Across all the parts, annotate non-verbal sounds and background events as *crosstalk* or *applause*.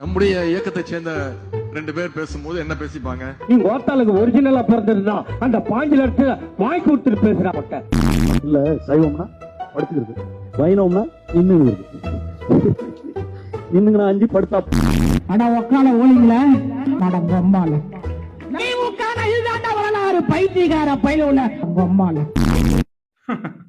நம்முடைய இயக்கத்தை சேர்ந்த ரெண்டு பேர் பேசும்போது என்ன பேசிப்பாங்க? நீங்க ஓத்தாளுக்கு ஒரிஜினலா பிறந்திருந்தா அந்த பாஞ்சு லட்சம் வாங்கி கொடுத்துட்டு பேசுறா பட்ட இல்ல சைவம்னா படுத்துக்கிறது. வைணவம்னா இன்னுங்கிறது. இன்னுங்க நான் அஞ்சு படுத்தா ஆனா உக்கால ஓலிங்கள மேடம் பொம்மால நீ உட்கார இதுதான்டா வரலாறு பைத்தியக்கார பயில உள்ள பொம்மால *laughs*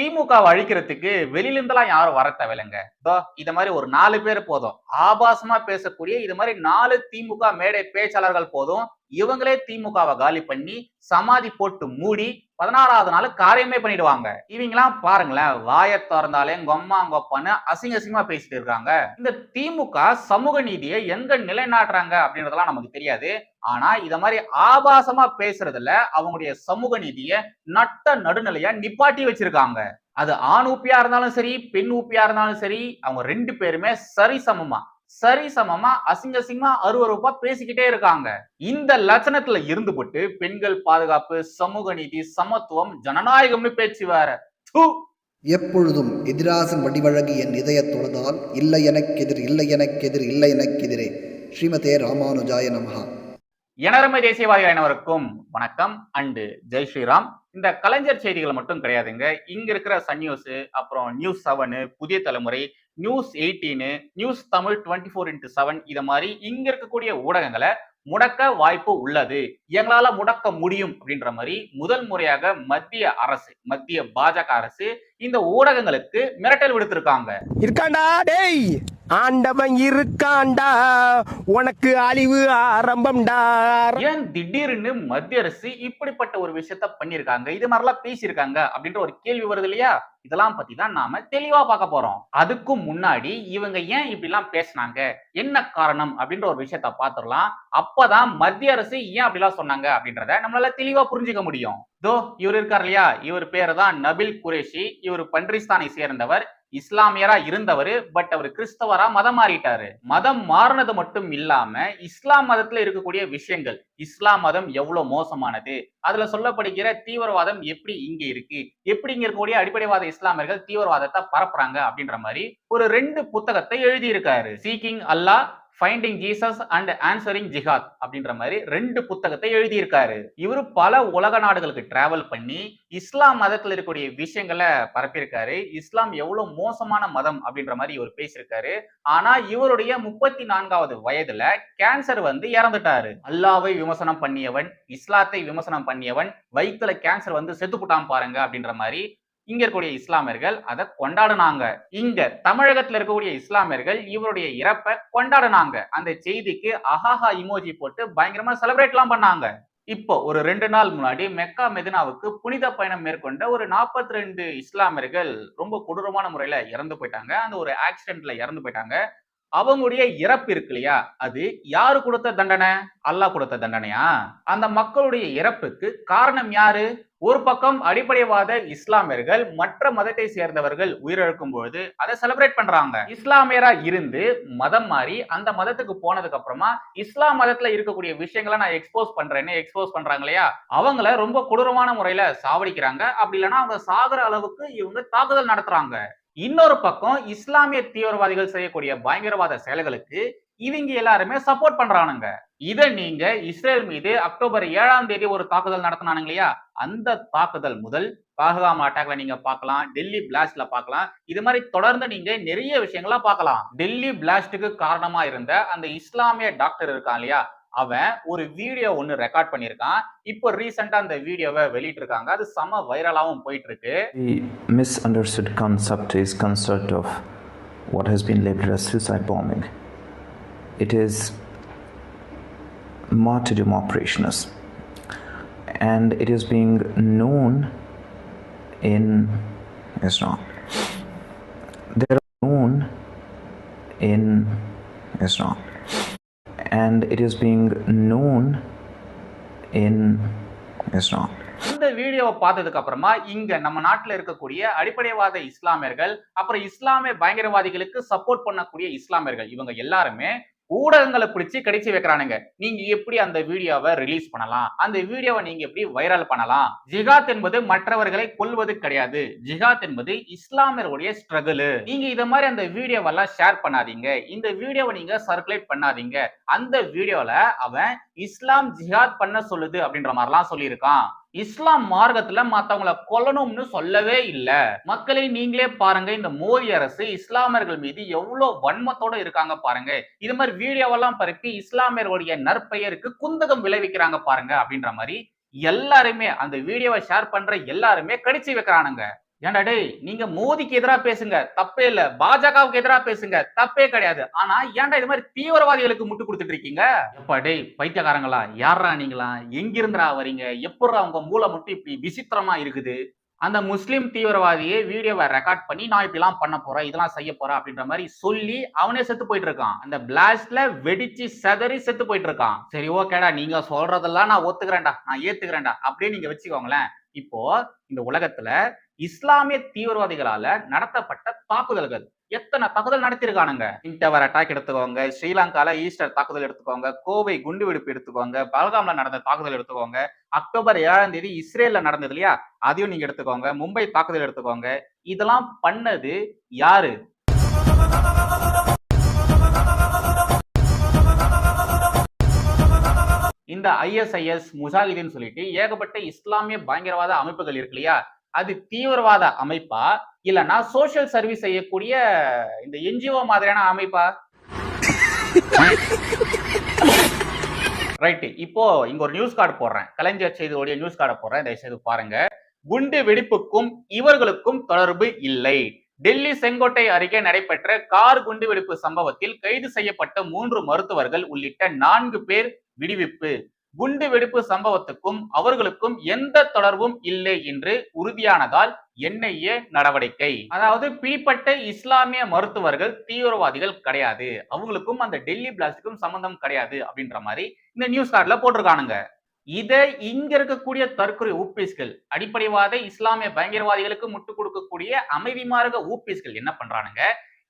திமுகவை அழிக்கிறதுக்கு வெளியிலிருந்தெல்லாம் யாரும் வர தேவையில்லைங்க. இதோ இத மாதிரி ஒரு நாலு பேர் போதும். ஆபாசமா பேசக்கூடிய இது மாதிரி நாலு திமுக மேடை பேச்சாளர்கள் போதும். இவங்களே திமுகவை காலி பண்ணி சமாதி போட்டு மூடி பதினாறாவது நாள் காரியமே பண்ணிடுவாங்க. இவங்கெல்லாம் பாருங்களேன் வாயை திறந்தாலே கொம்மா கொப்பான்னு அசிங்க அசிங்கமா பேசிட்டு இருக்காங்க. இந்த திமுக சமூக நீதியை எங்க நிலைநாட்டுறாங்க அப்படின்றதெல்லாம் நமக்கு தெரியாது. ஆனா இத மாதிரி ஆபாசமா பேசுறதுல அவங்களுடைய சமூக நீதியை நட்ட நடுநிலையா நிப்பாட்டி வச்சிருக்காங்க. அது ஆண் ஊப்பியா இருந்தாலும் சரி பெண் ஊப்பியா இருந்தாலும் சரி அவங்க ரெண்டு பேருமே சரிசமமா சரிசமமா அசிங்க அசிங்கமா அருவருப்பா பேசிக்கிட்டே இருக்காங்க. இந்த லட்சணத்துல இருந்துபட்டு பெண்கள் பாதுகாப்பு சமூக நீதி சமத்துவம் ஜனநாயகம்னு பேச்சு வேற. எப்பொழுதும் எதிராசன் வடிவழகு என் இதயத் தொழுதால் இல்லை எனக்கெதிர் இல்லை எனக்கெதிர் இல்லை எனக்கெதிரே. ஸ்ரீமதே ராமானுஜாய நமஹா. எனரமை தேசியவாதிகள் அனைவருக்கும் வணக்கம். அண்டு ஜெய் ஸ்ரீராம். இந்த கலைஞர் செய்திகள் மட்டும் கிடையாதுங்க. இங்க இருக்கிற சன் நியூஸ் அப்புறம் news seven Puthiya Thalaimurai news eighteen news Tamil twenty four into seven இதை மாதிரி இங்க இருக்கக்கூடிய ஊடகங்களை முடக்க வாய்ப்பு உள்ளது. எங்களால முடக்க முடியும் அப்படின்ற மாதிரி முதல் முறையாக மத்திய அரசு மத்திய பாஜக அரசு இந்த ஊடகங்களுக்கு மிரட்டல் விடுத்திருக்காங்க. இருக்காண்டா டேய்! ஆண்டவன் இருக்காண்டா? உனக்கு அழிவு ஆரம்பம்டா. ஏன் திடீர்னு மத்திய அரசு இப்படிப்பட்ட ஒரு விஷயத்த பண்ணிருக்காங்க இது மாதிரிலாம் பேசியிருக்காங்க அப்படின்ற ஒரு கேள்வி வருது இல்லையா? இதெல்லாம் பத்தி தான் நாம தெளிவா பார்க்க போறோம். அதுக்கும் முன்னாடி இவங்க ஏன் இப்படி எல்லாம் பேசினாங்க? என்ன காரணம் அப்படின்ற ஒரு விஷயத்த பாத்துடலாம் அப்பதான் மத்திய அரசு ஏன் அப்படிலாம் சொன்னாங்க அப்படின்றத நம்மளால தெளிவா புரிஞ்சுக்க முடியும். தோ இவர் இருக்கார் இல்லையா? இவர் பேரு தான் நபில் குரேஷி. இவர் பன்றிஸ்தானை சேர்ந்தவர். இஸ்லாமியரா இருந்தவர் பட் அவர் கிறிஸ்தவரா மதம் மாறிட்டாரு. மதம் மாறினது மட்டும் இல்லாம இஸ்லாம் மதத்துல இருக்கக்கூடிய விஷயங்கள் இஸ்லாம் மதம் எவ்வளவு மோசமானது அதுல சொல்லப்படுகிற தீவிரவாதம் எப்படி இங்க இருக்கு எப்படி இங்க இருக்கக்கூடிய அடிப்படைவாத இஸ்லாமியர்கள் தீவிரவாதத்தை பரப்புறாங்க அப்படின்ற மாதிரி ஒரு ரெண்டு புத்தகத்தை எழுதியிருக்காரு. Seeking Allah finding Jesus and answering jihad அப்படின்ற மாதிரி ரெண்டு புத்தகத்தை எழுதியிருக்காரு. இவர் பல உலக நாடுகளுக்கு டிராவல் பண்ணி இஸ்லாம் மதத்தில் இருக்கக்கூடிய விஷயங்களை பரப்பியிருக்காரு. இஸ்லாம் எவ்வளோ மோசமான மதம் அப்படின்ற மாதிரி இவர் பேசியிருக்காரு. ஆனா இவருடைய முப்பத்தி நான்காவது வயதுல கேன்சர் வந்து இறந்துட்டாரு. அல்லாவை விமர்சனம் பண்ணியவன் இஸ்லாத்தை விமர்சனம் பண்ணியவன் வயிற்றுல கேன்சர் வந்து செத்துப்புட்டான் பாருங்க அப்படின்ற மாதிரி இங்க இருக்கக்கூடிய இஸ்லாமியர்கள் அதை கொண்டாடினாங்க. இங்க தமிழகத்துல இருக்கக்கூடிய இஸ்லாமியர்கள் இவருடைய இறப்பை கொண்டாடினாங்க. அந்த செய்திக்கு அஹாஹா இமோஜி போட்டு பயங்கரமா செலிப்ரேட் எல்லாம் பண்ணாங்க. இப்போ ஒரு ரெண்டு நாள் முன்னாடி மெக்கா மெதினாவுக்கு புனித பயணம் மேற்கொண்ட ஒரு நாற்பத்தி ரெண்டு இஸ்லாமியர்கள் ரொம்ப கொடூரமான முறையில இறந்து போயிட்டாங்க. அந்த ஒரு ஆக்சிடென்ட்ல இறந்து போயிட்டாங்க. அவங்களுடைய இறப்பு இருக்கு இல்லையா? அது யாரு கொடுத்த தண்டனை? அல்லாஹ் கொடுத்த தண்டனையா? அந்த மக்களுடைய இறப்புக்கு காரணம் யாரு? ஒரு பக்கம் அடிப்படைவாத இஸ்லாமியர்கள் மற்ற மதத்தை சேர்ந்தவர்கள் உயிரிழக்கும் பொழுது அதை செலிப்ரேட் பண்றாங்க. இஸ்லாமியரா இருந்து மதம் மாறி அந்த மதத்துக்கு போனதுக்கு அப்புறமா இஸ்லாம் மதத்துல இருக்கக்கூடிய விஷயங்களை நான் எக்ஸ்போஸ் பண்றேன்னு எக்ஸ்போஸ் பண்றாங்க இல்லையா அவங்கள ரொம்ப கொடூரமான முறையில சாவடிக்கிறாங்க. அப்படி இல்லைன்னா அவங்க சாகுற அளவுக்கு இவங்க தாக்குதல் நடத்துறாங்க. இன்னொரு பக்கம் இஸ்லாமிய தீவிரவாதிகள் செய்யக்கூடிய பயங்கரவாத செயல்களுக்கு இவங்க எல்லாருமே சப்போர்ட் பண்றானுங்க. இதை நீங்க இஸ்ரேல் மீது அக்டோபர் ஏழாம் தேதி ஒரு தாக்குதல் நடத்தினானுங்க இல்லையா? அந்த தாக்குதல் முதல் பஹல்காம் அட்டாக்ல நீங்க பார்க்கலாம் டெல்லி பிளாஸ்ட்ல பார்க்கலாம். இது மாதிரி தொடர்ந்து நீங்க நிறைய விஷயங்களா பார்க்கலாம். டெல்லி பிளாஸ்டுக்கு காரணமா இருந்த அந்த இஸ்லாமிய டாக்டர் இருக்கான் இல்லையா? அவன் ஒரு வீடியோ ஒன்னு ரெக்கார்ட் பண்ணியிருக்கான். இப்போ ரீசெண்டா அந்த வீடியோவை வெளியிட்டு இருக்காங்க அது செம வைரலாவும் போயிட்டு இருக்கு misunderstood concept is concept of what has been labeled as suicide. It is martyrdom operations, and it is being known in Islam. They are known in Islam, and it is being known in Islam. இந்த வீடியோவை பார்த்ததுக்கு அப்புறமா இங்க நம்ம நாட்டில் இருக்கக்கூடிய அடிப்படைவாத இஸ்லாமியர்கள் அப்புறம் இஸ்லாமிய பயங்கரவாதிகளுக்கு சப்போர்ட் பண்ணக்கூடிய இஸ்லாமியர்கள் இவங்க எல்லாருமே ஊடகங்களை பிடிச்சி கடிச்சு வைக்கிறானுங்க. நீங்க எப்படி அந்த வீடியோவை ரிலீஸ் பண்ணலாம்? அந்த வீடியோவை நீங்க எப்படி வைரல் பண்ணலாம்? ஜிகாத் என்பது மற்றவர்களை கொல்வது கிடையாது. ஜிகாத் என்பது இஸ்லாமியர்களுடைய ஸ்ட்ரகிள் நீங்க இத மாதிரி அந்த வீடியோவெல்லாம் ஷேர் பண்ணாதீங்க. இந்த வீடியோவை நீங்க சர்க்குலேட் பண்ணாதீங்க. அந்த வீடியோல அவன் இஸ்லாம் ஜிஹாத் பண்ண சொல்லுது அப்படின்ற மாதிரிலாம் சொல்லியிருக்கான். இஸ்லாம் மார்க்கத்துல மத்தவங்களை கொல்லணும்னு சொல்லவே இல்லை. மக்களை நீங்களே பாருங்க இந்த மோடி அரசு இஸ்லாமியர்கள் மீது எவ்வளவு வன்மத்தோட இருக்காங்க பாருங்க. இது மாதிரி வீடியோவெல்லாம் பரப்பி இஸ்லாமியர்களுடைய நற்பெயருக்கு குந்தகம் விளைவிக்கிறாங்க பாருங்க அப்படின்ற மாதிரி எல்லாருமே அந்த வீடியோவை ஷேர் பண்ற எல்லாருமே கடிச்சு வைக்கிறானுங்க. ஏன்டா டேய் நீங்க மோதிக்கு எதிராக பேசுங்க. தப்பே இல்ல. பாஜகவுக்கு எதிராக பேசுங்க. தப்பே கிடையாது. ஆனா ஏன்டா இது மாதிரி தீவிரவாதிகளுக்கு முட்டு கொடுத்துட்டு இருக்கீங்க? எப்பா டேய் பைத்தியக்காரங்களா? யாரா நீங்களா? எங்கிருந்துடா வரீங்க? எப்படா உங்க மூளை மட்டும் இப்படி விசித்திரமா இருக்குது? அந்த முஸ்லீம் தீவிரவாதியை வீடியோவை ரெக்கார்ட் பண்ணி நான் இப்படிலாம் பண்ண போறேன் இதெல்லாம் செய்ய போறேன் அப்படின்ற மாதிரி சொல்லி அவனே செத்து போயிட்டு இருக்கான். அந்த பிளாஸ்ட்ல வெடிச்சு செதறி செத்து போயிட்டு இருக்கான். சரி ஓகேடா. நீங்க சொல்றதெல்லாம் நான் ஒத்துக்கிறேன்டா. நான் ஏத்துக்கிறேன்டா. அப்படியே நீங்க வச்சுக்கோங்களேன். இப்போ இந்த உலகத்துல இஸ்லாமிய தீவிரவாதிகளால நடத்தப்பட்ட தாக்குதல்கள். எத்தனை தாக்குதல் நடத்திருக்கானுங்க இன்டவர் அட்டாக் எடுத்துக்கோங்க ஸ்ரீலங்கால ஈஸ்டர் தாக்குதல் எடுத்துக்கோங்க கோவை குண்டுவெடிப்பு எடுத்துக்கோங்க பல்காம்ல நடந்த தாக்குதல் எடுத்துக்கோங்க அக்டோபர் ஏழாம் தேதி இஸ்ரேல்ல நடந்தது இல்லையா? அதையும் நீங்க எடுத்துக்கோங்க மும்பை தாக்குதல் எடுத்துக்கோங்க. இதெல்லாம் பண்ணது யாரு? இந்த ஐஎஸ்ஐஎஸ் முஜாஹிதீன் சொல்லிட்டு ஏகப்பட்ட இஸ்லாமிய பயங்கரவாத அமைப்புகள் இருக்கு இல்லையா? அது தீவிரவாத அமைப்பா? இல்லனா சோஷியல் சர்வீஸ் செய்யக்கூடிய இந்த என்ஜிஓ மாதிரியான அமைப்பா? ரைட் இப்போ இங்க ஒரு நியூஸ் கார்டு போடுறேன். கலைஞர் செய்தியோடைய நியூஸ் கார்டை போடுறேன். தயவுசெய்து பாருங்க. குண்டு வெடிப்புக்கும் இவர்களுக்கும் தொடர்பு இல்லை. டெல்லி செங்கோட்டை அருகே நடைபெற்ற கார் குண்டு வெடிப்பு சம்பவத்தில் கைது செய்யப்பட்ட மூன்று மருத்துவர்கள் உள்ளிட்ட நான்கு பேர் விடுவிப்பு. குண்டு வெடிப்பு சம்பவத்துக்கும் அவர்களுக்கும் எந்த தொடர்பும் இல்லை என்று உறுதியானதால் என்ஐஏ நடவடிக்கை. அதாவது பிடிப்பட்ட இஸ்லாமிய மருத்துவர்கள் தீவிரவாதிகள் கிடையாது. அவங்களுக்கும் அந்த டெல்லி பிளாஸ்டுக்கும் சம்பந்தம் கிடையாது அப்படின்ற மாதிரி இந்த நியூஸ் கார்டுல போட்டிருக்கானுங்க. இதை இங்க இருக்கக்கூடிய தற்கொலை ஊப்பீஸ்கள் அடிப்படைவாத இஸ்லாமிய பயங்கரவாதிகளுக்கு முட்டுக் கொடுக்கக்கூடிய அமைதி மார்க்க ஊப்பீஸ்கள் என்ன பண்றானுங்க?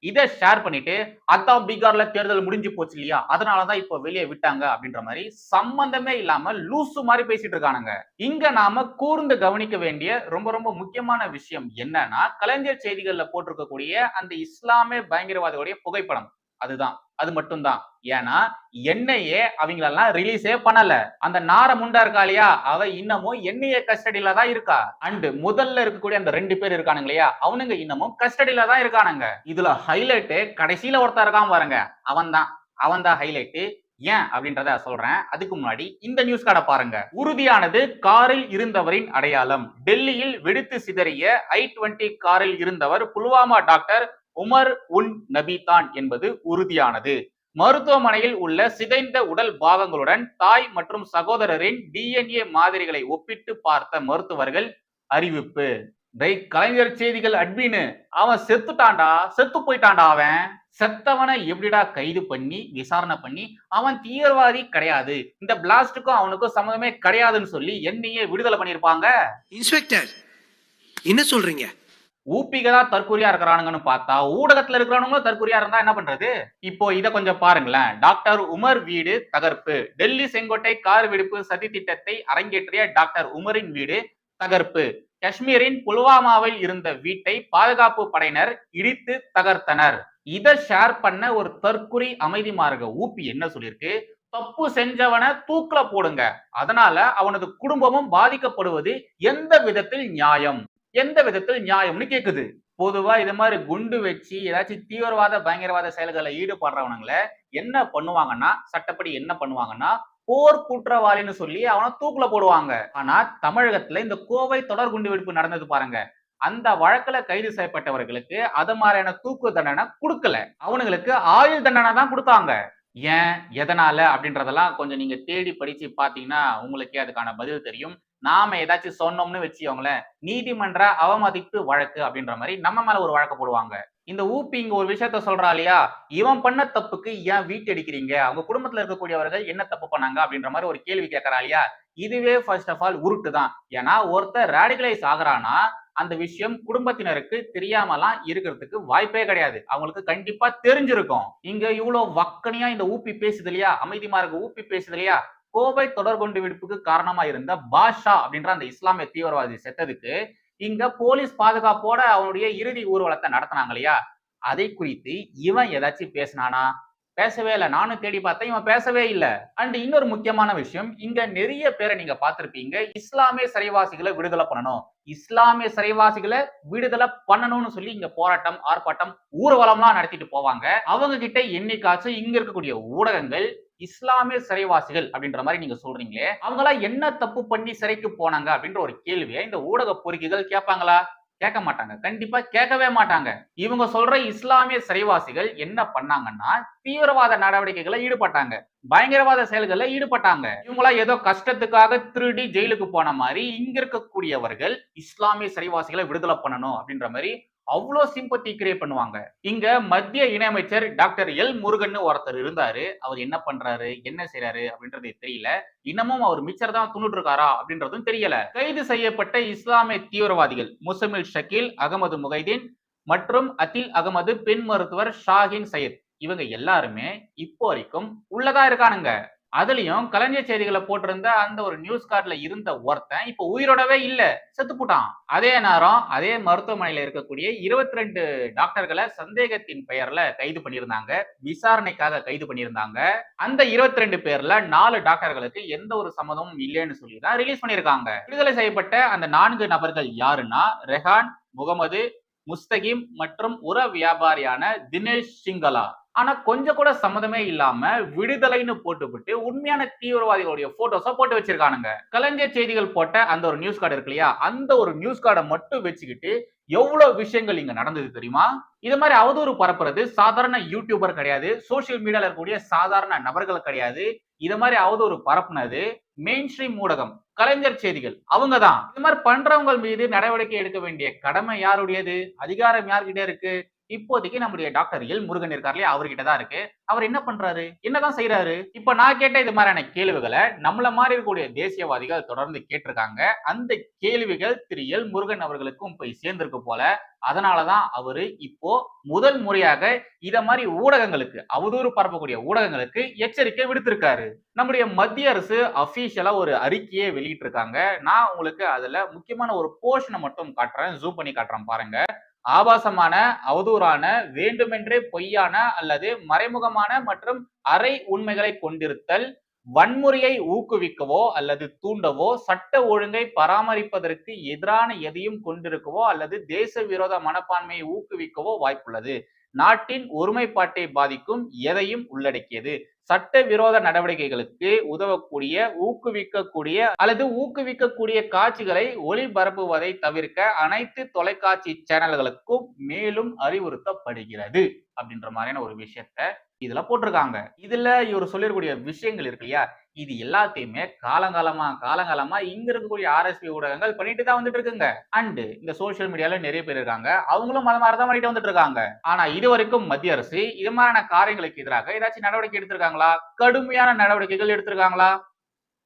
இதை ஷேர் பண்ணிட்டு அதான் பீகார்ல தேர்தல் முடிஞ்சு போச்சு இல்லையா? அதனாலதான் இப்போ வெளியே விட்டாங்க அப்படின்ற மாதிரி சம்பந்தமே இல்லாம லூசு மாதிரி பேசிட்டு இருக்கானுங்க. இங்க நாம கூர்ந்து கவனிக்க வேண்டிய ரொம்ப ரொம்ப முக்கியமான விஷயம் என்னன்னா கலைஞர் செய்திகள்ல போட்டிருக்கக்கூடிய அந்த இஸ்லாமிய பயங்கரவாதிகளுடைய புகைப்படம். அதுதான். அது மட்டும்தான். ஏன்னா என்னையே அவங்களெல்லாம் ரிலீஸே பண்ணல. அந்த நார முண்டா இருக்கா இல்லையா? அவ இன்னமும் என்னையே கஸ்டடியில தான் இருக்கா? அண்ட் முதல்ல இருக்கக்கூடிய அந்த ரெண்டு பேர் இருக்கானுங்க இல்லையா? அவனுங்க இன்னமும் கஸ்டடியில தான் இருக்கானுங்க. இதுல ஹைலைட்டு கடைசியில ஒருத்தர் இருக்கான் பாருங்க. அவன் தான் அவன் தான் ஹைலைட்டு ஏன் அப்படின்றத சொல்றேன். அதுக்கு முன்னாடி இந்த நியூஸ் கார்டை பாருங்க. உறுதியானது காரில் இருந்தவரின் அடையாளம். டெல்லியில் வெடித்து சிதறிய ஐ டுவெண்டி காரில் இருந்தவர் புல்வாமா டாக்டர் உமர் உன் நபிதான் என்பது உறுதியானது. மருத்துவமனையில் உள்ள சிதைந்த உடல் பாகங்களுடன் தாய் மற்றும் சகோதரரின் டிஎன்ஏ மாதிரிகளை ஒப்பிட்டு பார்த்த மருத்துவர்கள் அறிவிப்பு. டேய் கலைஞர் செய்திகள் அட்மின்னு அவன் செத்துட்டான்டா செத்து போயிட்டான்டா அவன். செத்தவனை எப்படிடா கைது பண்ணி விசாரணை பண்ணி அவன் தீவிரவாதி கிடையாது. இந்த பிளாஸ்டுக்கும் அவனுக்கும் சம்மந்தமே கிடையாதுன்னு சொல்லி என்னையே விடுதலை பண்ணிருப்பாங்க இன்ஸ்பெக்டர் என்ன சொல்றீங்க? ஊப்பிக தான் தற்கொலையா இருக்கிறானுங்கன்னு பார்த்தா ஊடகத்துல இருக்கிறவங்களும் தற்கொலையா இருந்தா என்ன பண்றது? இப்போ இதை கொஞ்சம் பாருங்களேன். டாக்டர் உமர் வீடு தகர்ப்பு. டெல்லி செங்கோட்டை கார் வெடிப்பு சதி திட்டத்தை அரங்கேற்றிய டாக்டர் உமரின் வீடு தகர்ப்பு. காஷ்மீரின் புல்வாமாவில் இருந்த வீட்டை பாதுகாப்பு படையினர் இடித்து தகர்த்தனர். இதை ஷேர் பண்ண ஒரு தற்குறி அமைதி மார்க ஊப்பி என்ன சொல்லியிருக்கு? தப்பு செஞ்சவனை தூக்குல போடுங்க. அதனால அவனது குடும்பமும் பாதிக்கப்படுவது எந்த விதத்தில் நியாயம்? எந்த விதத்தில் நியாயம்னு கேக்குது. பொதுவா இது மாதிரி குண்டு வச்சு ஏதாச்சும் தீவிரவாத பயங்கரவாத செயல்களில் ஈடுபடுறவனுங்கள என்ன பண்ணுவாங்கன்னா சட்டப்படி என்ன பண்ணுவாங்கன்னா போர் குற்றவாளின்னு சொல்லி அவனை தூக்குல போடுவாங்க. ஆனா தமிழகத்துல இந்த கோவை தொடர் குண்டு வெடிப்பு நடந்தது பாருங்க. அந்த வழக்குல கைது செய்யப்பட்டவர்களுக்கு அது மாதிரியான தூக்கு தண்டனை கொடுக்கல. அவனுங்களுக்கு ஆயுள் தண்டனை தான் கொடுத்தாங்க. ஏன்? எதனால? அப்படின்றதெல்லாம் கொஞ்சம் நீங்க தேடி படிச்சு பாத்தீங்கன்னா உங்களுக்கே அதுக்கான பதில் தெரியும். நாம ஏதாச்சும் சொன்னோம்னு வச்சுக்கோங்களேன் நீதிமன்ற அவமதிப்பு வழக்கு அப்படின்ற மாதிரி நம்ம மேல ஒரு வழக்கு போடுவாங்க. இந்த ஊப்பி இங்க ஒரு விஷயத்த சொல்றா இல்லையா? இவன் பண்ண தப்புக்கு ஏன் வீட்டடிக்கிறீங்க அவங்க குடும்பத்துல இருக்கக்கூடியவர்கள் என்ன தப்பு பண்ணாங்க அப்படின்ற மாதிரி ஒரு கேள்வி கேட்கறா இல்லையா? இதுவே ஃபர்ஸ்ட் ஆஃப் ஆல் உருட்டு தான் ஏன்னா ஒருத்தர் ரேடிகலைஸ் ஆகுறானா அந்த விஷயம் குடும்பத்தினருக்கு தெரியாமலாம் இருக்கிறதுக்கு வாய்ப்பே கிடையாது. அவங்களுக்கு கண்டிப்பா தெரிஞ்சிருக்கும். இங்க இவ்வளவு வக்கனையா இந்த ஊப்பி பேசுது இல்லையா? அமைதி மார்க்க ஊப்பி பேசுது இல்லையா? கோவை தொடர்கொண்டு வெடிப்புக்கு காரணமா இருந்த பாஷா அப்படின்ற அந்த இஸ்லாமிய தீவிரவாதி செத்ததுக்கு இங்க போலீஸ் பாதுகாப்போட அவனுடைய இறுதி ஊர்வலத்தை நடத்தினாங்க இல்லையா? அதை குறித்து இவன் ஏதாச்சும் பேசினானா? பேசவே இல்லை. நானும் தேடி பார்த்தேன். இவன் பேசவே இல்லை. அண்ட் இன்னொரு முக்கியமான விஷயம் இங்க நிறைய பேரை நீங்க பார்த்துருப்பீங்க. இஸ்லாமிய சிறைவாசிகளை விடுதலை பண்ணணும். இஸ்லாமிய சிறைவாசிகளை விடுதலை பண்ணணும்னு சொல்லி இங்க போராட்டம் ஆர்ப்பாட்டம் ஊர்வலம்லாம் நடத்திட்டு போவாங்க. அவங்க கிட்ட என்னைக்காச்சும் இங்க இருக்கக்கூடிய ஊடகங்கள் இஸ்லாமிய சிறைவாசிகள் அப்படின்ற மாதிரி நீங்க சொல்றீங்களே அவங்களா என்ன தப்பு பண்ணி சிறைக்கு போனாங்க அப்படின்ற ஒரு கேள்வியை இந்த ஊடக பொறுக்கிகள் கேட்பாங்களா? கேட்க மாட்டாங்க. கண்டிப்பா கேட்கவே மாட்டாங்க. இவங்க சொல்ற இஸ்லாமிய சிறைவாசிகள் என்ன பண்ணாங்கன்னா தீவிரவாத நடவடிக்கைகளை ஈடுபட்டாங்க. பயங்கரவாத செயல்களில் ஈடுபட்டாங்க. இவங்களா ஏதோ கஷ்டத்துக்காக திருடி ஜெயிலுக்கு போன மாதிரி இங்க இருக்கக்கூடியவர்கள் இஸ்லாமிய சிறைவாசிகளை விடுதலை பண்ணணும் அப்படின்ற மாதிரி அவ்வளோ சிம்பத்தி கிரியேட் பண்ணுவாங்க. இங்க மத்திய இணையமைச்சர் டாக்டர் எல் முருகன் ஒருத்தர் இருந்தாரு. அவர் என்ன பண்றாரு? என்ன செய்யறாரு அப்படின்றது தெரியல. இன்னமும் அவர் மிச்சர் தான் துணுட்டு இருக்காரா அப்படின்றதும் தெரியல. கைது செய்யப்பட்ட இஸ்லாமிய தீவிரவாதிகள் முசமில் ஷக்கீல் அகமது முகைதீன் மற்றும் அதில் அகமது பெண் மருத்துவர் ஷாஹின் சையத். இவங்க எல்லாருமே இப்போ வரைக்கும் உள்ளதா இருக்கானுங்க. அதுலயும் கலைஞர் செய்திகளை போட்டிருந்த அந்த ஒரு நியூஸ் கார்டில் இருந்த ஒருத்தன் இப்போ உயிரோடவே இல்லை செத்து போட்டான். அதே நேரம் அதே மருத்துவமனையில் இருக்கக்கூடிய இருபத்தி ரெண்டு டாக்டர்களை சந்தேகத்தின் பெயர்ல கைது பண்ணியிருந்தாங்க விசாரணைக்காக கைது பண்ணியிருந்தாங்க. அந்த இருபத்தி ரெண்டு பேர்ல நாலு டாக்டர்களுக்கு எந்த ஒரு சம்மதமும் இல்லைன்னு சொல்லி தான் ரிலீஸ் பண்ணியிருக்காங்க. விடுதலை செய்யப்பட்ட அந்த நான்கு நபர்கள் யாருன்னா ரெஹான் முகமது முஸ்தகிம் மற்றும் உர வியாபாரியான தினேஷ் சிங்களா ஆனா கொஞ்சம் கூட சம்மதமே இல்லாம விடுதலைன்னு போட்டுவிட்டு உண்மையான தீவிரவாதிகளுடைய போட்டோஸ போட்டு வச்சிருக்கானுங்க. கலைஞர் செய்திகள் போட்ட அந்த ஒரு நியூஸ் கார்டு இருக்கு இல்லையா? அந்த ஒரு நியூஸ் கார்டை மட்டும் வச்சுக்கிட்டு எவ்வளவு விஷயங்கள் இங்க நடந்தது தெரியுமா? இது மாதிரி அவதூறு பரப்புறது சாதாரண யூடியூபர் கிடையாது. சோசியல் மீடியால இருக்கக்கூடிய சாதாரண நபர்கள் கிடையாது. இது மாதிரி அவதூறு பரப்புனது மெயின் ஸ்ட்ரீம் ஊடகம் கலைஞர் செய்திகள். அவங்க தான். இது மாதிரி பண்றவங்க மீது நடவடிக்கை எடுக்க வேண்டிய கடமை யாருடையது? அதிகாரம் யார்கிட்ட இருக்கு? இப்போதைக்கு நம்முடைய டாக்டர் எல் முருகன் இருக்கார் இல்லையா அவர்கிட்ட தான் இருக்கு. அவர் என்ன பண்றாரு? என்னதான் செய்யறாரு இப்ப நான் கேட்ட இது மாதிரியான கேள்விகளை நம்மள மாதிரி இருக்கக்கூடிய தேசியவாதிகள் தொடர்ந்து கேட்டிருக்காங்க. அந்த கேள்விகள் திரு எல் முருகன் அவர்களுக்கும் போய் சேர்ந்திருக்கு போல. அதனாலதான் அவரு இப்போ முதல் முறையாக இத மாதிரி ஊடகங்களுக்கு அவதூறு பரப்பக்கூடிய ஊடகங்களுக்கு எச்சரிக்கை விடுத்திருக்காரு. நம்முடைய மத்திய அரசு அபிஷியலா ஒரு அறிக்கையை வெளியிட்டிருக்காங்க. நான் உங்களுக்கு அதுல முக்கியமான ஒரு போர்ஷனை மட்டும் காட்டுறேன். ஜூம் பண்ணி காட்டுறேன் பாருங்க. ஆபாசமான அவதூறான வேண்டுமென்றே பொய்யான அல்லது மறைமுகமான மற்றும் அரை உண்மைகளை கொண்டிருத்தல் வன்முறையை ஊக்குவிக்கவோ அல்லது தூண்டவோ சட்ட ஒழுங்கை பராமரிப்பதற்கு எதிரான எதையும் கொண்டிருக்கவோ அல்லது தேச விரோத மனப்பான்மையை ஊக்குவிக்கவோ வாய்ப்புள்ளது. நாட்டின் ஒருமைப்பாட்டை பாதிக்கும் எதையும் உள்ளடக்கியது. சட்ட விரோத நடவடிக்கைகளுக்கு உதவக்கூடிய ஊக்குவிக்கக்கூடிய அல்லது ஊக்குவிக்கக்கூடிய காட்சிகளை ஒளிபரப்புவதை தவிர்க்க அனைத்து தொலைக்காட்சி சேனல்களுக்கும் மேலும் அறிவுறுத்தப்படுகிறது அப்படின்ற மாதிரியான ஒரு விஷயத்த இதுல போட்டிருக்காங்க. இதுல இவர் சொல்லிருக்கூடிய விஷயங்கள் இருக்கு இல்லையா? இது எல்லாத்தையுமே காலங்காலமா காலங்காலமா இங்க இருக்கக்கூடிய ஆர்எஸ்பி ஊடகங்கள் பண்ணிட்டு தான் வந்துட்டு இருக்குங்க. அண்ட் இந்த சோசியல் மீடியால நிறைய பேர் இருக்காங்க. அவங்களும் அது மாதிரி தான் பண்ணிட்டு வந்துட்டு இருக்காங்க. ஆனா இது வரைக்கும் மத்திய அரசு இது மாதிரியான காரியங்களுக்கு எதிராக ஏதாச்சும் நடவடிக்கை எடுத்திருக்காங்களா? கடுமையான நடவடிக்கைகள் எடுத்திருக்காங்களா?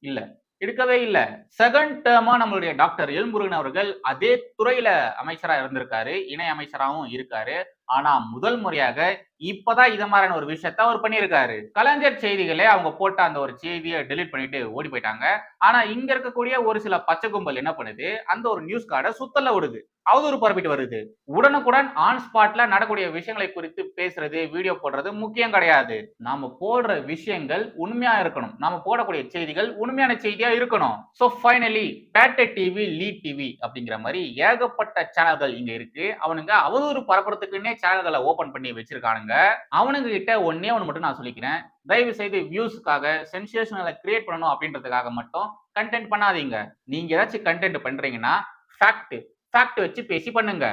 இல்ல. எடுக்கவே இல்ல. செகண்ட் டேர்மா நம்மளுடைய டாக்டர் எல்முருகன் அவர்கள் அதே துறையில அமைச்சரா இருந்திருக்காரு. இணை அமைச்சராகவும் இருக்காரு. ஆனா முதல் முறையாக இப்பதான் இத மாதிரியான ஒரு விஷயத்த அவர் பண்ணியிருக்காரு. கலைஞர் செய்திகளே அவங்க போட்ட அந்த ஒரு செய்தியை டெலீட் பண்ணிட்டு ஓடி போயிட்டாங்க. ஆனா இங்க இருக்கக்கூடிய ஒரு சில பச்சை கும்பல் என்ன பண்ணுது? அந்த ஒரு நியூஸ் கார்டை சுத்தல விடுது. அவதூறு பரப்பிட்டு வருது. உடனுக்குடன் ஆன் ஸ்பாட்ல நடக்கூடிய விஷயங்களை குறித்து பேசுறது வீடியோ போடுறது முக்கியம் கிடையாது. நாம போடுற விஷயங்கள் உண்மையா இருக்கணும். நாம போடக்கூடிய செய்திகள் உண்மையான செய்தியா இருக்கணும். So finally Pettai TV lead TV அப்படிங்கிற மாதிரி ஏகப்பட்ட சேனல்கள் இங்க இருக்கு. அவனுங்க அவதூறு பரப்புறதுக்குன்னே சேனல்களை ஓபன் பண்ணி வச்சிருக்கானுங்க. அவனுங்க கிட்ட ஒன்னே ஒன்று மட்டும் நான் சொல்லிக்கிறேன். தயவு செய்து வியூஸ்க்காக சென்சேஷனலை கிரியேட் பண்ணணும் அப்படின்றதுக்காக மட்டும் கண்டென்ட் பண்ணாதீங்க. நீங்க ஏதாச்சும் கண்டென்ட் பண்றீங்கன்னா ஃபேக்ட் ஃபேக்ட் வச்சு பேசி பண்ணுங்க.